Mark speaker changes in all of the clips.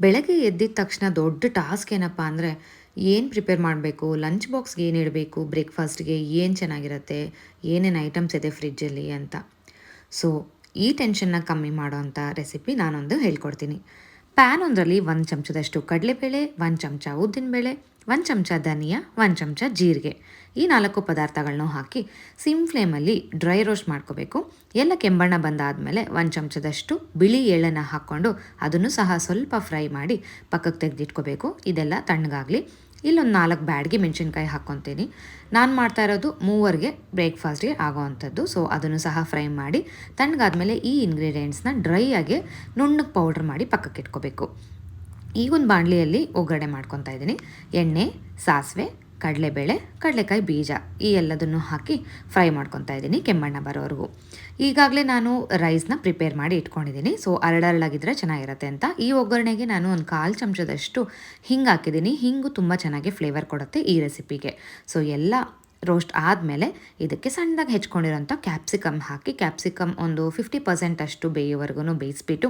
Speaker 1: ಬೆಳಗ್ಗೆ ಎದ್ದಿದ ತಕ್ಷಣ ದೊಡ್ಡ ಟಾಸ್ಕ್ ಏನಪ್ಪ ಅಂದರೆ ಏನು ಪ್ರಿಪೇರ್ ಮಾಡಬೇಕು? ಲಂಚ್ ಬಾಕ್ಸ್ಗೆ ಏನು ಇಡಬೇಕು? ಬ್ರೇಕ್ಫಾಸ್ಟ್ಗೆ ಏನು ಚೆನ್ನಾಗಿರುತ್ತೆ? ಏನೇನು ಐಟಮ್ಸ್ ಇದೆ ಫ್ರಿಜ್ಜಲ್ಲಿ ಅಂತ. ಸೊ, ಈ ಟೆನ್ಷನ್ನ ಕಮ್ಮಿ ಮಾಡೋವಂಥ ರೆಸಿಪಿ ನಾನೊಂದು ಹೇಳ್ಕೊಡ್ತೀನಿ. ಪ್ಯಾನ್ ಒಂದರಲ್ಲಿ ಒಂದು ಚಮಚದಷ್ಟು ಕಡಲೆಬೇಳೆ, ಒಂದು ಚಮಚ ಉದ್ದಿನಬೇಳೆ ಒಂದು ಚಮಚ ಧನಿಯಾ, ಒಂದು ಚಮಚ ಜೀರಿಗೆ. ಈ ನಾಲ್ಕು ಪದಾರ್ಥಗಳನ್ನೂ ಹಾಕಿ ಸಿಮ್ ಫ್ಲೇಮಲ್ಲಿ ಡ್ರೈ ರೋಸ್ಟ್ ಮಾಡ್ಕೋಬೇಕು. ಎಲ್ಲ ಕೆಂಬಣ್ಣ ಬಂದಾದಮೇಲೆ ಒಂದು ಚಮಚದಷ್ಟು ಬಿಳಿ ಎಳ್ಳನ್ನು ಹಾಕ್ಕೊಂಡು ಅದನ್ನು ಸಹ ಸ್ವಲ್ಪ ಫ್ರೈ ಮಾಡಿ ಪಕ್ಕಕ್ಕೆ ತೆಗೆದಿಟ್ಕೋಬೇಕು. ಇದೆಲ್ಲ ತಣ್ಣಗಾಗಲಿ. ಇಲ್ಲೊಂದು ನಾಲ್ಕು ಬ್ಯಾಡ್ಗೆ ಮೆಣಸಿನ್ಕಾಯಿ ಹಾಕ್ಕೊತೀನಿ ನಾನು ಮಾಡ್ತಾ ಇರೋದು ಮೂವರಿಗೆ ಬ್ರೇಕ್ಫಾಸ್ಟ್ಗೆ ಆಗೋವಂಥದ್ದು ಸೊ ಅದನ್ನು ಸಹ ಫ್ರೈ ಮಾಡಿ, ತಣ್ಣಗಾದ್ಮೇಲೆ ಈ ಇಂಗ್ರೀಡಿಯೆಂಟ್ಸ್ನ ಡ್ರೈ ಆಗಿ ನುಣ್ಣಗೆ ಪೌಡ್ರ್ ಮಾಡಿ ಪಕ್ಕಕ್ಕೆ ಇಟ್ಕೋಬೇಕು ಈಗೊಂದು ಬಾಣಲಿಯಲ್ಲಿ ಒಗ್ಗರಣೆ ಮಾಡ್ಕೊತಾ ಇದ್ದೀನಿ. ಎಣ್ಣೆ, ಸಾಸಿವೆ ಕಡಲೆಬೇಳೆ, ಕಡಲೆಕಾಯಿ ಬೀಜ, ಈ ಎಲ್ಲದನ್ನು ಹಾಕಿ ಫ್ರೈ ಮಾಡ್ಕೊತಾ ಇದ್ದೀನಿ ಕೆಮ್ಮಣ್ಣ ಬರೋವರೆಗೂ. ಈಗಾಗಲೇ ನಾನು ರೈಸ್ನ ಪ್ರಿಪೇರ್ ಮಾಡಿ ಇಟ್ಕೊಂಡಿದ್ದೀನಿ. ಸೊ ಅರಳರಳಾಗಿದ್ದರೆ ಚೆನ್ನಾಗಿರುತ್ತೆ ಅಂತ. ಈ ಒಗ್ಗರಣೆಗೆ ನಾನು ಒಂದು ಕಾಲು ಚಮಚದಷ್ಟು ಹಿಂಗೆ ಹಾಕಿದ್ದೀನಿ. ಹಿಂಗು ತುಂಬ ಚೆನ್ನಾಗಿ ಫ್ಲೇವರ್ ಕೊಡುತ್ತೆ ಈ ರೆಸಿಪಿಗೆ ಸೊ ಎಲ್ಲ ರೋಸ್ಟ್ ಆದಮೇಲೆ ಇದಕ್ಕೆ ಸಣ್ಣದಾಗಿ ಹೆಚ್ಕೊಂಡಿರೋಂಥ ಕ್ಯಾಪ್ಸಿಕಮ್ ಹಾಕಿ ಕ್ಯಾಪ್ಸಿಕಮ್ ಒಂದು ಫಿಫ್ಟಿ ಪರ್ಸೆಂಟ್ ಅಷ್ಟು ಬೇಯೋವರೆಗೂ ಬೇಯಿಸ್ಬಿಟ್ಟು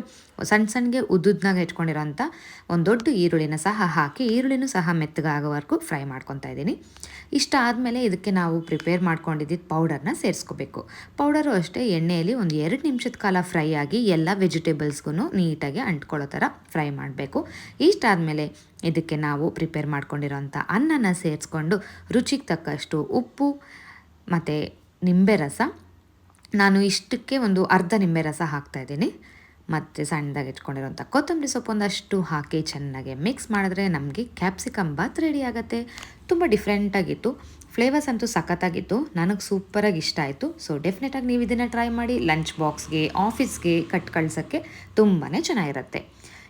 Speaker 1: ಸಣ್ಣ ಸಣ್ಣಗೆ ಉದ್ದುದ್ನಾಗ ಹೆಚ್ಕೊಂಡಿರೋಂಥ ಒಂದು ದೊಡ್ಡ ಈರುಳ್ಳಿನ ಸಹ ಹಾಕಿ, ಈರುಳ್ಳಿನೂ ಸಹ ಮೆತ್ತಗಾಗೋವರೆಗೂ ಫ್ರೈ ಮಾಡ್ಕೊತಾ ಇದ್ದೀನಿ. ಇಷ್ಟ ಆದಮೇಲೆ ಇದಕ್ಕೆ ನಾವು ಪ್ರಿಪೇರ್ ಮಾಡ್ಕೊಂಡಿದ್ದಿದ್ದು ಪೌಡರ್ನ ಸೇರಿಸ್ಕೋಬೇಕು. ಪೌಡರು ಅಷ್ಟೇ ಎಣ್ಣೆಯಲ್ಲಿ ಒಂದು ಎರಡು ನಿಮಿಷದ ಕಾಲ ಫ್ರೈ ಆಗಿ ಎಲ್ಲ ವೆಜಿಟೇಬಲ್ಸ್ಗೂ ನೀಟಾಗಿ ಅಂಟ್ಕೊಳ್ಳೋ ಥರ ಫ್ರೈ ಮಾಡಬೇಕು. ಇಷ್ಟಾದಮೇಲೆ ಇದಕ್ಕೆ ನಾವು ಪ್ರಿಪೇರ್ ಮಾಡ್ಕೊಂಡಿರೋಂಥ ಅನ್ನನ ಸೇರಿಸ್ಕೊಂಡು ರುಚಿಗೆ ತಕ್ಕಷ್ಟು ಉಪ್ಪು ಮತ್ತು ನಿಂಬೆ ರಸ. ನಾನು ಇಷ್ಟಕ್ಕೆ ಒಂದು ಅರ್ಧ ನಿಂಬೆ ರಸ ಹಾಕ್ತಾಯಿದ್ದೀನಿ ಮತ್ತು ಸಣ್ಣದಾಗಿ ಇಟ್ಕೊಂಡಿರೋಂಥ ಕೊತ್ತಂಬರಿ ಸೊಪ್ಪು ಒಂದಷ್ಟು ಹಾಕಿ ಚೆನ್ನಾಗಿ ಮಿಕ್ಸ್ ಮಾಡಿದ್ರೆ ನಮಗೆ ಕ್ಯಾಪ್ಸಿಕಮ್ ಬಾತ್ ರೆಡಿ ಆಗುತ್ತೆ. ತುಂಬ ಡಿಫ್ರೆಂಟಾಗಿತ್ತು ಫ್ಲೇವರ್ಸ್ ಅಂತೂ ಸಖತ್ತಾಗಿತ್ತು. ನನಗೆ ಸೂಪರಾಗಿ ಇಷ್ಟ ಆಯಿತು. ಸೊ ಡೆಫಿನೆಟಾಗಿ ನೀವು ಇದನ್ನು ಟ್ರೈ ಮಾಡಿ ಲಂಚ್ ಬಾಕ್ಸ್ಗೆ ಆಫೀಸ್ಗೆ ಕಟ್ ಕಳ್ಸೋಕ್ಕೆ ತುಂಬಾ ಚೆನ್ನಾಗಿರುತ್ತೆ.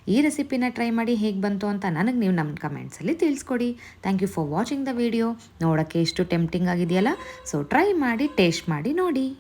Speaker 1: ಈ ರೆಸಿಪಿನ ಟ್ರೈ ಮಾಡಿ ಹೇಗೆ ಬಂತು ಅಂತ ನನಗೆ ನೀವು ನಮ್ಮ ಕಮೆಂಟ್ಸಲ್ಲಿ ತಿಳಿಸ್ಕೊಡಿ. Thank you for watching the video ನೋಡೋಕ್ಕೆ ಎಷ್ಟು ಟೆಂಪ್ಟಿಂಗ್ ಆಗಿದೆಯಲ್ಲ? ಸೊ ಟ್ರೈ ಮಾಡಿ ಟೇಸ್ಟ್ ಮಾಡಿ, ನೋಡಿ.